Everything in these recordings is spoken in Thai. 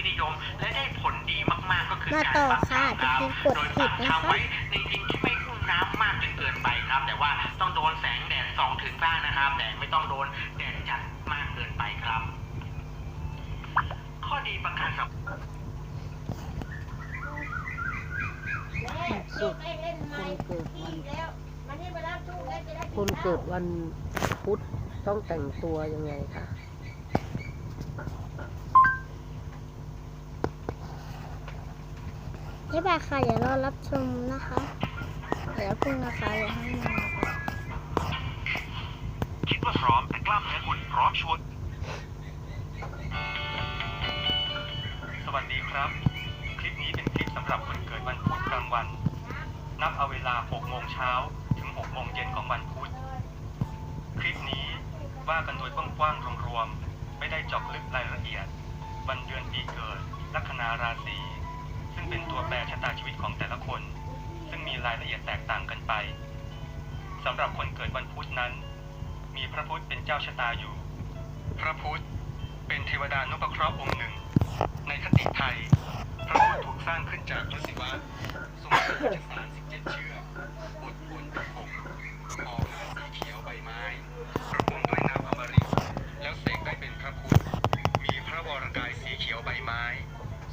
ที่นิยม และได้ผลดีมากๆก็คือมาการต่อปักค่ะทางเดี๋ยวน้ำกดโดยผิปัดกนะทางคะไว้ในดินที่ไม่ชุ่มน้ำมากจนเกินไปครับ แต่ว่าต้องโดนแสงแดดส่องถึงบ้างนะครับ แต่ไม่ต้องโดนแดดจัดมากเกินไปครับ ข้อดีประการสำสุดคนเกิดวันคนเกิดวันพุธต้องแต่งตัวยังไงคะ นี่บายค่ะเดี๋ยวรอรับชมนะคะเดี๋ยวพึ่งนะคะอย่าให้มันคิดว่าพร้อมแต่กล้ามเนื้อคุณพร้อมชวนสวัสดีครับ คลิปนี้เป็นคลิปสำหรับคนเกิดวันพุธกลางวัน นับเอาเวลา 6 โมงเช้าถึง 6 โมงเย็นของวันพุธ คลิปนี้ว่ากันโดยกว้างๆรวมๆ ไม่ได้เจาะลึกรายละเอียด วันเดือนปีเกิด ลัคนาราศี รายละเอียดแตกต่างกันไปสำหรับคนเกิดวันพุธนั้น มีพระพุธเป็นเจ้าชะตาอยู่ พระพุธเป็นเทวดานุปเคราะห์องค์หนึ่ง ในคติไทย พระพุธถูกสร้างขึ้นจากพระศิวะทรงถือจักสารสิบเจ็ดเชือกบดบนประกบออกสีเขียวใบไม้ประพรมด้วยน้ำอมฤตแล้วเสกได้เป็นพระพุธมีพระวรกายสีเขียวใบไม้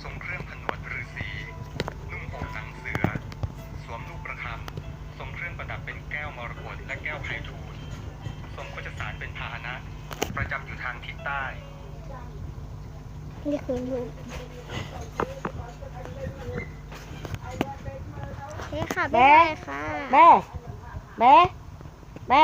ทรงเครื่องผนวดฤาษี วมรกตและแก้วไพฑูรย์ทรงโคจสารเป็นพาหนะ ประจำอยู่ทางทิศใต้ นี่คือลูกโอเคค่ะ บ๊ายบายค่ะ แม่ แม่ แม่